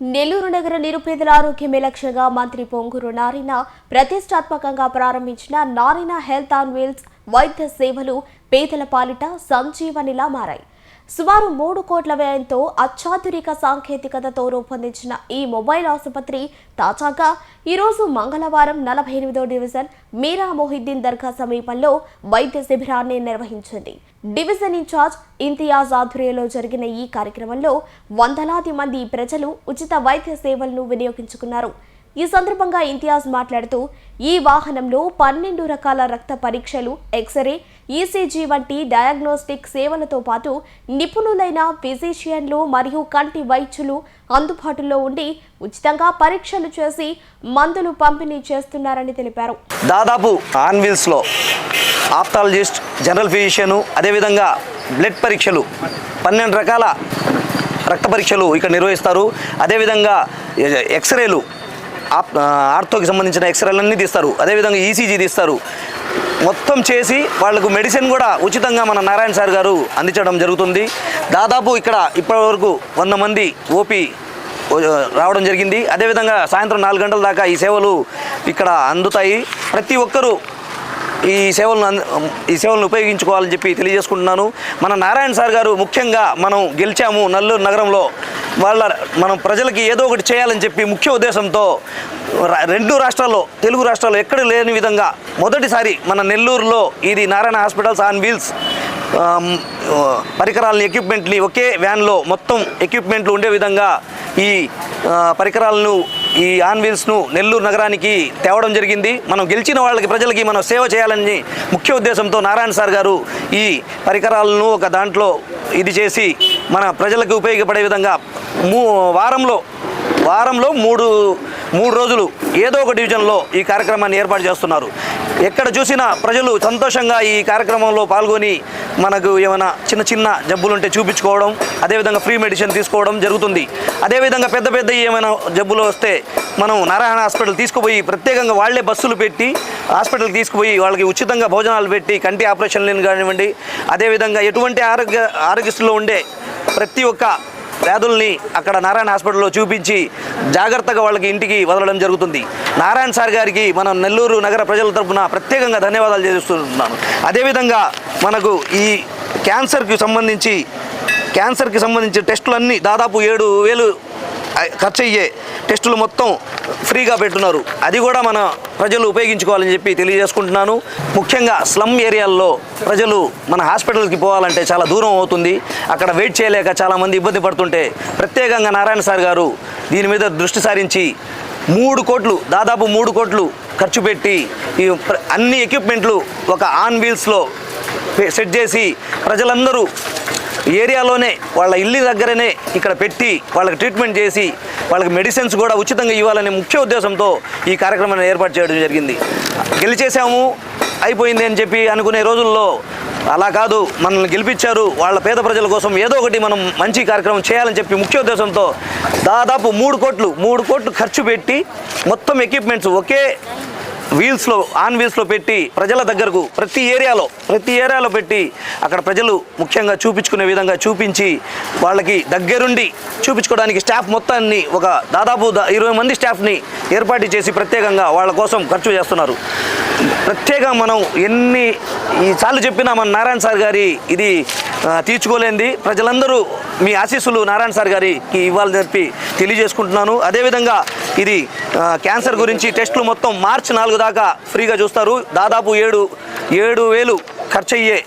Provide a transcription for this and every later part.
నెల్లూరు నగర నిరుపేదల ఆరోగ్యమే లక్ష్యంగా మంత్రి పొంగూరు నారిన ప్రతిష్టాత్మకంగా ప్రారంభించిన నారిన హెల్త్ ఆన్ వీల్స్ వైద్య సేవలు పేదల పాలిట సంజీవనిలా మారాయి. సుమారు మూడు కోట్ల వ్యయంతో అత్యాధునిక సాంకేతికతతో రూపొందించిన ఈ మొబైల్ ఆసుపత్రి తాజాగా ఈరోజు మంగళవారం నలభై ఎనిమిదో డివిజన్ మీరా మొహిద్దీన్ దర్గా సమీపంలో వైద్య శిబిరాన్ని నిర్వహించింది. డివిజన్ ఇన్ఛార్జ్ ఇంతియాజ్ ఆధ్వర్యంలో జరిగిన ఈ కార్యక్రమంలో వందలాది మంది ప్రజలు ఉచిత వైద్య సేవలను వినియోగించుకున్నారు. ఈ సందర్భంగా ఇంతియాజ్ మాట్లాడుతూ ఈ వాహనంలో పన్నెండు రకాల రక్త పరీక్షలు ఎక్స్రే ఈసీజీ వంటి డయాగ్నోస్టిక్ సేవలతో పాటు నిపుణులైన ఫిజిషియన్లు మరియు కంటి వైద్యులు అందుబాటులో ఉండి ఉచితంగా పరీక్షలు చేసి మందులు పంపిణీ చేస్తున్నారని తెలిపారు. దాదాపు ఆన్విల్స్లో వీల్స్లో ఆప్థాలజిస్ట్ జనరల్ ఫిజిషియన్ అదేవిధంగా బ్లడ్ పరీక్షలు పన్నెండు రకాల రక్త పరీక్షలు ఇక్కడ నిర్వహిస్తారు. అదేవిధంగా ఎక్స్రేలు ఆర్థోకి సంబంధించిన ఎక్స్రేలన్నీ తీస్తారు. అదేవిధంగా ఈసీజీ తీస్తారు. మొత్తం చేసి వాళ్ళకు మెడిసిన్ కూడా ఉచితంగా మన నారాయణ సార్ గారు అందించడం జరుగుతుంది. దాదాపు ఇక్కడ ఇప్పటివరకు వంద మంది ఓపీ రావడం జరిగింది. అదేవిధంగా సాయంత్రం నాలుగు గంటల దాకా ఈ సేవలు ఇక్కడ అందుతాయి. ప్రతి ఒక్కరూ ఈ సేవలను అంద- ఈ సేవలను ఉపయోగించుకోవాలని చెప్పి తెలియజేసుకుంటున్నాను. మన నారాయణ సార్ గారు ముఖ్యంగా మనం గెలిచాము నల్లూరు నగరంలో. వాళ్ళ మనం ప్రజలకి ఏదో ఒకటి చేయాలని చెప్పి ముఖ్య ఉద్దేశంతో రా- రెండు రాష్ట్రాల్లో తెలుగు రాష్ట్రాల్లో ఎక్కడ లేని విధంగా మొదటిసారి మన నెల్లూరులో ఇది నారాయణ హాస్పిటల్స్ ఆన్ వీల్స్ పరికరాలని ఎక్విప్మెంట్ని ఒకే వ్యాన్లో మొత్తం ఎక్విప్మెంట్లు ఉండే విధంగా ఈ పరికరాలను ఈ ఆన్ వీల్స్ను నెల్లూరు నగరానికి తేవడం జరిగింది. మనం గెలిచిన వాళ్ళకి ప్రజలకి మనం సేవ చేయాలని ముఖ్య ఉద్దేశంతో నారాయణ సార్ గారు ఈ పరికరాలను ఒక దాంట్లో ఇది చేసి మన ప్రజలకు ఉపయోగపడే విధంగా మూ వారంలో వారంలో మూడు మూడు రోజులు ఏదో ఒక డివిజన్లో ఈ కార్యక్రమాన్ని ఏర్పాటు చేస్తున్నారు. ఎక్కడ చూసినా ప్రజలు సంతోషంగా ఈ కార్యక్రమంలో పాల్గొని మనకు ఏమైనా చిన్న చిన్న జబ్బులుంటే చూపించుకోవడం అదేవిధంగా ఫ్రీ మెడిసిన్ తీసుకోవడం జరుగుతుంది. అదేవిధంగా పెద్ద పెద్ద ఏమైనా జబ్బులు వస్తే మనం నారాయణ హాస్పిటల్ తీసుకుపోయి ప్రత్యేకంగా వాళ్ళే బస్సులు పెట్టి హాస్పిటల్కి తీసుకుపోయి వాళ్ళకి ఉచితంగా భోజనాలు పెట్టి కంటి ఆపరేషన్లు కానివ్వండి అదేవిధంగా ఎటువంటి ఆరోగ్య ఆరోగ్యస్తులో ఉండే ప్రతి ఒక్క వ్యాధుల్ని అక్కడ నారాయణ హాస్పిటల్లో చూపించి జాగ్రత్తగా వాళ్ళకి ఇంటికి వదలడం జరుగుతుంది. నారాయణ సార్ గారికి మనం నెల్లూరు నగర ప్రజల తరఫున ప్రత్యేకంగా ధన్యవాదాలు చేస్తున్నాను. అదేవిధంగా మనకు ఈ క్యాన్సర్కి సంబంధించి క్యాన్సర్కి సంబంధించిన టెస్టులన్నీ దాదాపు ఏడు వేలు ఖర్చు అయ్యే టెస్టులు మొత్తం ఫ్రీగా పెట్టున్నారు అది కూడా మన ప్రజలు ఉపయోగించుకోవాలని చెప్పి తెలియజేసుకుంటున్నాను. ముఖ్యంగా స్లమ్ ఏరియాల్లో ప్రజలు మన హాస్పిటల్కి పోవాలంటే చాలా దూరం అవుతుంది. అక్కడ వెయిట్ చేయలేక చాలామంది ఇబ్బంది పడుతుంటే ప్రత్యేకంగా నారాయణ సార్ గారు దీని మీద దృష్టి సారించి మూడు కోట్లు దాదాపు మూడు కోట్లు ఖర్చు పెట్టి ఈ ప్ర- అన్ని ఎక్విప్మెంట్లు ఒక ఆన్ వీల్స్లో సెట్ చేసి ప్రజలందరూ ఏరియాలోనే వాళ్ళ ఇల్లు దగ్గరనే ఇక్కడ పెట్టి వాళ్ళకి ట్రీట్మెంట్ చేసి వాళ్ళకి మెడిసిన్స్ కూడా ఉచితంగా ఇవ్వాలనే ముఖ్య ఉద్దేశంతో ఈ కార్యక్రమాన్ని ఏర్పాటు చేయడం జరిగింది. గెలిచేసాము అయిపోయింది అని చెప్పి అనుకునే రోజుల్లో అలా కాదు మనల్ని గెలిపించారు వాళ్ళ పేద ప్రజల కోసం ఏదో ఒకటి మనం మంచి కార్యక్రమం చేయాలని చెప్పి ముఖ్య ఉద్దేశంతో దాదాపు మూడు కోట్లు మూడు కోట్లు ఖర్చు పెట్టి మొత్తం ఎక్విప్మెంట్స్ ఒకే వీల్స్లో ఆన్ వీల్స్లో పెట్టి ప్రజల దగ్గరకు ప్రతి ఏరియాలో ప్రతి ఏరియాలో పెట్టి అక్కడ ప్రజలు ముఖ్యంగా చూపించుకునే విధంగా చూపించి వాళ్ళకి దగ్గరుండి చూపించుకోవడానికి స్టాఫ్ మొత్తాన్ని ఒక దాదాపు ఇరవై మంది స్టాఫ్ని ఏర్పాటు చేసి ప్రత్యేకంగా వాళ్ళ కోసం ఖర్చు చేస్తున్నారు. ప్రత్యేకంగా మనం ఎన్ని ఈ సార్లు చెప్పినా మన నారాయణ సార్ గారి ఇది తీర్చుకోలేంది. ప్రజలందరూ మీ ఆశీస్సులు నారాయణ సార్ గారికి ఇవ్వాలని చెప్పి తెలియజేసుకుంటున్నాను. అదేవిధంగా ఇది క్యాన్సర్ గురించి టెస్టులు మొత్తం మార్చి నాలుగు దాకా ఫ్రీగా చూస్తారు. దాదాపు ఏడు ఏడు వేలు ఖర్చు అయ్యే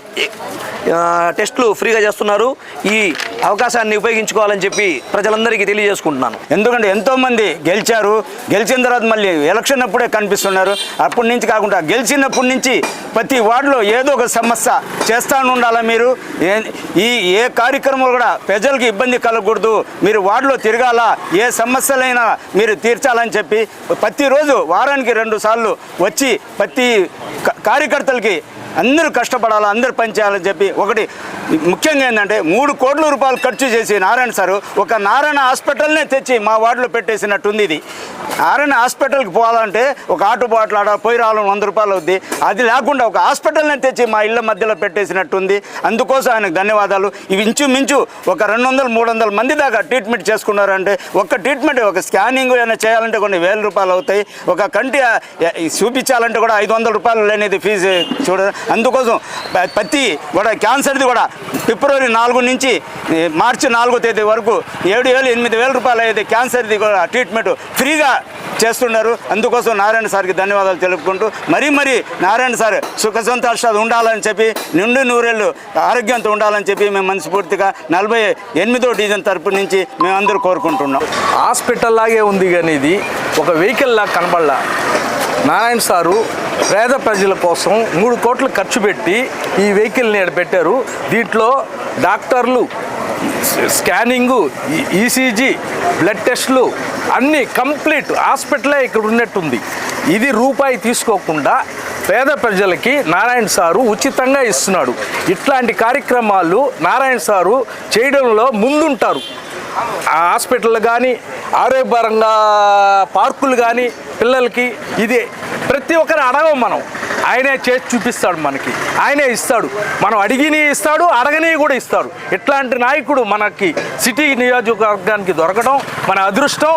టెస్టులు ఫ్రీగా చేస్తున్నారు. ఈ అవకాశాన్ని ఉపయోగించుకోవాలని చెప్పి ప్రజలందరికీ తెలియజేసుకుంటున్నాను. ఎందుకంటే ఎంతోమంది గెలిచారు. గెలిచిన తర్వాత మళ్ళీ ఎలక్షన్ అప్పుడే కనిపిస్తున్నారు. అప్పటి నుంచి కాకుండా గెలిచినప్పటి నుంచి ప్రతి వార్డులో ఏదో ఒక సమస్య చేస్తాను ఉండాలా మీరు? ఏ- ఈ ఏ కార్యక్రమాలు కూడా ప్రజలకు ఇబ్బంది కలగకూడదు. మీరు వార్డులో తిరగాల? ఏ సమస్యలైనా మీరు తీర్చాలని చెప్పి ప్రతిరోజు వారానికి రెండు సార్లు వచ్చి ప్రతి కార్యకర్తలకి అందరూ కష్టపడాలి అందరూ పనిచేయాలని చెప్పి ఒకటి ముఖ్యంగా ఏంటంటే మూడు కోట్ల రూపాయలు ఖర్చు చేసి నారాయణ సారు ఒక నారాయణ హాస్పిటల్నే తెచ్చి మా వార్డులో పెట్టేసినట్టుంది ఇది. ఆర్ఎన్ హాస్పిటల్కి పోవాలంటే ఒక ఆటో బాటిల్ ఆడ పోయి రావడం వంద రూపాయలు అవుద్ది. అది లేకుండా ఒక హాస్పిటల్ని తెచ్చి మా ఇళ్ళ మధ్యలో పెట్టేసినట్టుంది. అందుకోసం ఆయనకు ధన్యవాదాలు. ఇవి ఇంచుమించు ఒక రెండు వందలు మూడు వందల మంది దాకా ట్రీట్మెంట్ చేసుకున్నారంటే ఒక్క ట్రీట్మెంట్ ఒక స్కానింగ్ ఏమైనా చేయాలంటే కొన్ని వేల రూపాయలు అవుతాయి. ఒక కంటి చూపించాలంటే కూడా ఐదు వందల రూపాయలు లేనిది ఫీజు చూడ అందుకోసం ప్రతి కూడా క్యాన్సర్ది కూడా ఫిబ్రవరి నాలుగు నుంచి మార్చి నాలుగో తేదీ వరకు ఏడు వేలు ఎనిమిది వేల రూపాయలు అయితే క్యాన్సర్ది కూడా ట్రీట్మెంట్. ఫ్రీగా చేస్తున్నారు. అందుకోసం నారాయణ సార్కి ధన్యవాదాలు తెలుపుకుంటూ మరీ మరీ నారాయణ సార్ సుఖ సంతోషాలు ఉండాలని చెప్పి నిండు నూరేళ్ళు ఆరోగ్యంతో ఉండాలని చెప్పి మేము మనస్ఫూర్తిగా నలభై ఎనిమిదో డివిజన్ తరపు నుంచి మేమందరూ కోరుకుంటున్నాం. హాస్పిటల్ లాగే ఉంది కానీ ఇది ఒక వెహికల్ లాగా కనబడలా. నారాయణ సారు పేద ప్రజల కోసం మూడు కోట్లు ఖర్చు పెట్టి ఈ వెహికల్ని ఈడ పెట్టారు. దీంట్లో డాక్టర్లు స్కానింగు ఈసీజీ బ్లడ్ టెస్ట్లు అన్నీ కంప్లీట్. హాస్పిటలే ఇక్కడ ఉన్నట్టుంది. ఇది రూపాయి తీసుకోకుండా పేద ప్రజలకి నారాయణ సారు ఉచితంగా ఇస్తున్నాడు. ఇట్లాంటి కార్యక్రమాలు నారాయణ సారు చేయడంలో ముందుంటారు. ఆ హాస్పిటల్ కానీ ఆరోగ్యపరంగా పార్కులు కానీ పిల్లలకి ఇది. ప్రతి ఒక్కరు అడగం మనం. ఆయనే చేసి చూపిస్తాడు మనకి. ఆయనే ఇస్తాడు. మనం అడిగిని ఇస్తాడు అడగని కూడా ఇస్తాడు. ఇట్లాంటి నాయకుడు మనకి సిటీ నియోజకవర్గానికి దొరకడం మన అదృష్టం.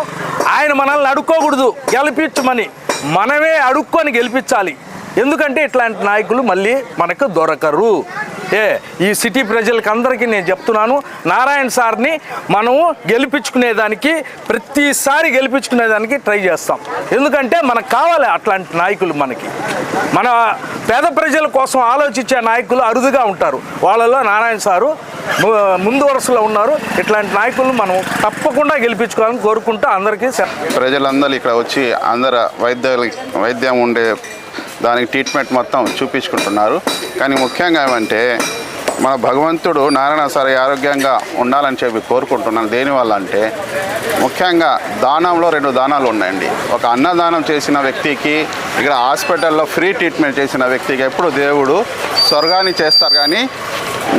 ఆయన మనల్ని అడుక్కోకూడదు. గెలిపించమని మనమే అడుక్కొని గెలిపించాలి. ఎందుకంటే ఇట్లాంటి నాయకులు మళ్ళీ మనకు దొరకరు. ఏ ఈ సిటీ ప్రజలకి అందరికీ నేను చెప్తున్నాను. నారాయణ సార్ని మనము గెలిపించుకునేదానికి ప్రతిసారి గెలిపించుకునేదానికి ట్రై చేస్తాం. ఎందుకంటే మనకు కావాలి అట్లాంటి నాయకులు మనకి. మన పేద ప్రజల కోసం ఆలోచించే నాయకులు అరుదుగా ఉంటారు. వాళ్ళలో నారాయణ సారు ము- ముందు వరుసలో ఉన్నారు. ఇట్లాంటి నాయకులు మనం తప్పకుండా గెలిపించుకోవాలని కోరుకుంటూ అందరికీ ప్రజలందరూ ఇక్కడ వచ్చి అందరు వైద్య వైద్యం ఉండే దానికి ట్రీట్మెంట్ మొత్తం చూపించుకుంటున్నారు. కానీ ముఖ్యంగా ఏమంటే మన భగవంతుడు నారాయణ సారి ఆరోగ్యంగా ఉండాలని చెప్పి కోరుకుంటున్నాను. దేనివల్ల అంటే ముఖ్యంగా దానంలో రెండు దానాలు ఉన్నాయండి. ఒక అన్నదానం చేసిన వ్యక్తికి ఇక్కడ హాస్పిటల్లో ఫ్రీ ట్రీట్మెంట్ చేసిన వ్యక్తికి ఎప్పుడు దేవుడు స్వర్గాన్ని చేస్తారు కానీ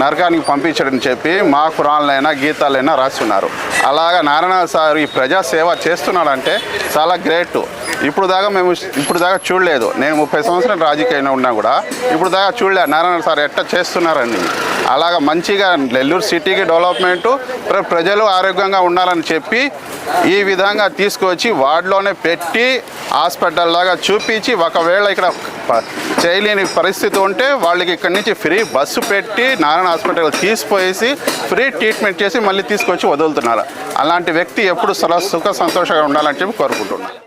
నరకానికి పంపించడని చెప్పి మా కురాళ్ళైనా గీతాలైనా రాస్తున్నారు. అలాగా నారాయణ సార్ ఈ ప్రజా సేవ చేస్తున్నాడంటే చాలా గ్రేట్. ఇప్పుడు దాకా మేము ఇప్పుడు దాకా చూడలేదు. నేను ముప్పై సంవత్సరాలు రాజకీయంలో ఉన్నా కూడా ఇప్పుడు దాకా చూడలేదు నారాయణ సార్ ఎట్ట చేస్తున్నారని. అలాగా మంచిగా నెల్లూరు సిటీకి డెవలప్మెంటు ప్రజలు ఆరోగ్యంగా ఉండాలని చెప్పి ఈ విధంగా తీసుకొచ్చి వార్డులోనే పెట్టి హాస్పిటల్ లాగా చూపించి ఒకవేళ ఇక్కడ చేయలేని పరిస్థితి ఉంటే వాళ్ళకి ఇక్కడి నుంచి ఫ్రీ బస్సు పెట్టి నారాయణ హాస్పిటల్ తీసిపోయేసి ఫ్రీ ట్రీట్మెంట్ చేసి మళ్ళీ తీసుకొచ్చి వదులుతున్నారు. అలాంటి వ్యక్తి ఎప్పుడు సలా సుఖ సంతోషంగా ఉండాలని చెప్పి కోరుకుంటున్నాను.